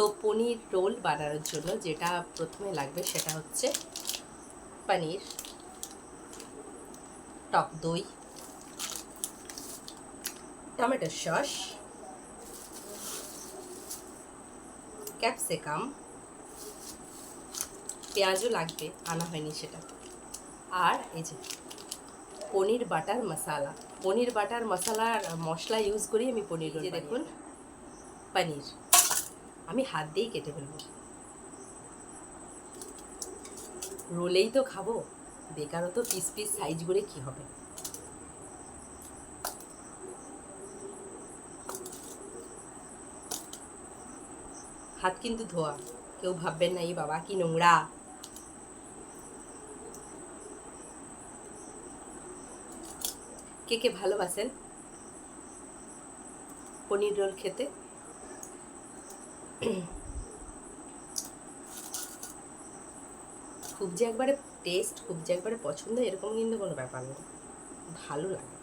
তো পনির রোল বানানোর জন্য যেটা প্রথমে লাগবে সেটা হচ্ছে পনির টক দই টমেটো সস ক্যাপসিকাম পেঁয়াজও লাগবে আনা হয়নি সেটা। আর এই যে পনির বাটার মশালা পনির বাটার মশলার মশলা ইউজ করি আমি পনির দেখুন। পনির। আমি হাত দিয়েই কেটে ফেলব। রোলেই তো খাব, বেকারও তো পিস পিস সাইজ করে কি হবে? হাত কিন্তু ধোয়া, কেউ ভাববেন না, এই বাবা কি নোংরা? কে কে ভালোবাসেন? পনির রোল খেতে? খুব যে একবারে টেস্ট খুব যে একবারে পছন্দ, এরকম কিন্তু কোনো ব্যাপার না। ভালো লাগে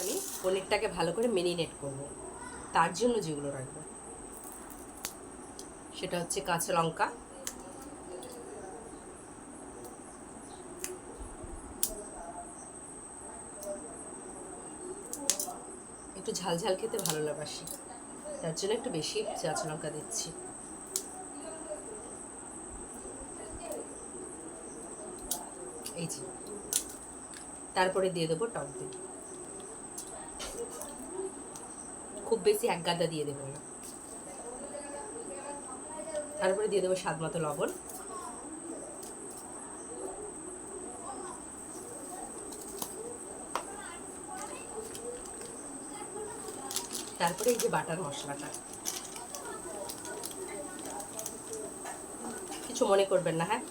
আমি পনিরটাকে ভালো করে মেরিনেট করব। তার জন্য যেগুলো রাখব। সেটা হচ্ছে কাঁচা লঙ্কা। একটু ঝাল ঝাল খেতে ভালো লাগাসি তার জন্য একটু বেশি কাঁচা লঙ্কা দিচ্ছি। এই যে। তারপরে দিয়ে দেবো টক দই। খুব বেশি এক গাদা দিয়ে দেবেন না তারপরে দিয়ে দেবো স্বাদ মতো লবণ। তারপরে এই যে বাটার মশলাটা। কিছু মনে করবেন না হ্যাঁ?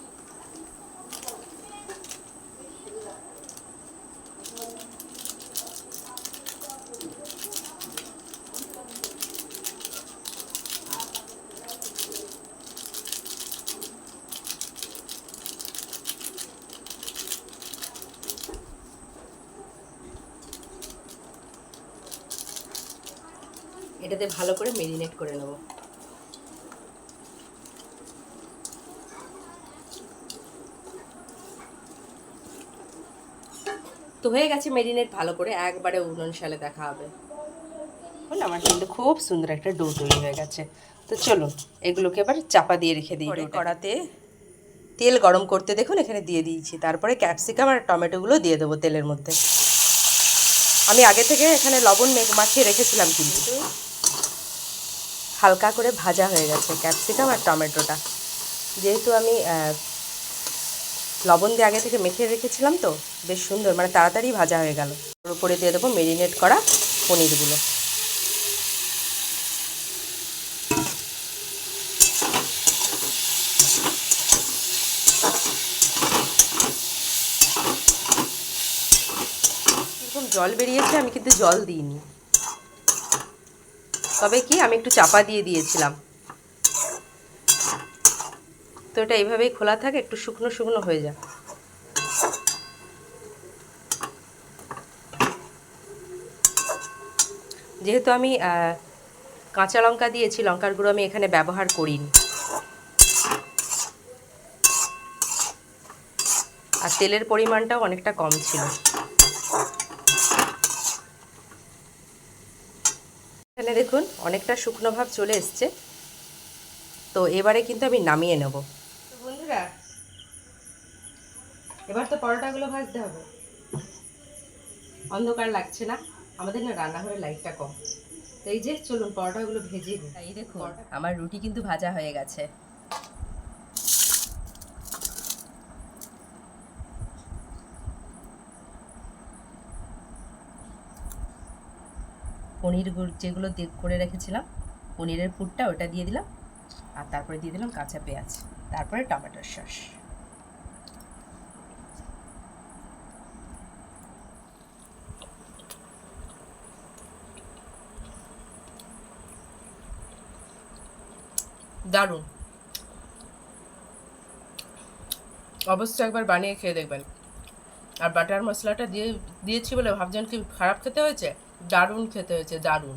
এটাতে ভালো করে মেরিনেট করে নেব। তো হয়ে গেছে মেরিনেট ভালো করে একবারে উনুন সালে দেখা হবে। বলে আমার কিন্তু খুব সুন্দর একটা ডো তৈরি হয়ে গেছে। তো চলুন এগুলোকে এবার চাপা দিয়ে রেখে দিই কড়াতে তেল গরম করতে দেখুন এখানে দিয়ে দিয়েছি। তারপরে ক্যাপসিকাম আর টমেটোগুলো দিয়ে দেবো তেলের মধ্যে। আমি আগে থেকে এখানে লবণ মেঘ মাখিয়ে রেখেছিলাম কিন্তু। হালকা করে ভাজা হয়ে গেছে, ক্যাপসিকাম আর টমেটোটা। যেহেতু আমি লবণ দিয়ে আগে থেকে মেখে রেখেছিলাম তো, বেশ সুন্দর মানে তাড়াতাড়ি ভাজা হয়ে গেল। ওর উপরে দিয়ে দেবো মেরিনেট করা পনিরগুলো। জল বেরিয়েছে, আমি কিন্তু জল দিইনি। তবে কি, আমি একটু চাপা দিয়ে দিয়েছিলাম। তো এটা এইভাবেই খোলা থাকে, একটু শুকনো শুকনো হয়ে যায় যেহেতু আমি কাঁচা লঙ্কা দিয়েছি, লঙ্কার গুঁড়ো আমি এখানে ব্যবহার করিনি। আর তেলের পরিমাণটাও অনেকটা কম ছিল। এখানে দেখুন অনেকটা শুকনো ভাব চলে এসছে। তো এবারে কিন্তু আমি নামিয়ে নেব। তো বন্ধুরা এবার তো পরোটাগুলো ভাজতে হবে। অন্ধকার লাগছে না আমাদের না রান্নাঘরের লাইটটা কম। তো এই যে চলুন পরোটাগুলো ভেজে। এই দেখুন আমার রুটি কিন্তু ভাজা হয়ে গেছে। পনির যেগুলো করে রেখেছিলাম, পনিরের পুরটা ওটা দিয়ে দিলাম, আর তারপরে দিয়ে দিলাম কাঁচা পেঁয়াজ, তারপরে টমেটোর সস। দারুণ। অবশ্যই একবার বানিয়ে খেয়ে দেখবেন। আর বাটার মশলাটা দিয়ে, দিয়েছি বলে ভাবছেন কি খারাপ খেতে হয়েছে? দারুণ খেতে হয়েছে দারুণ।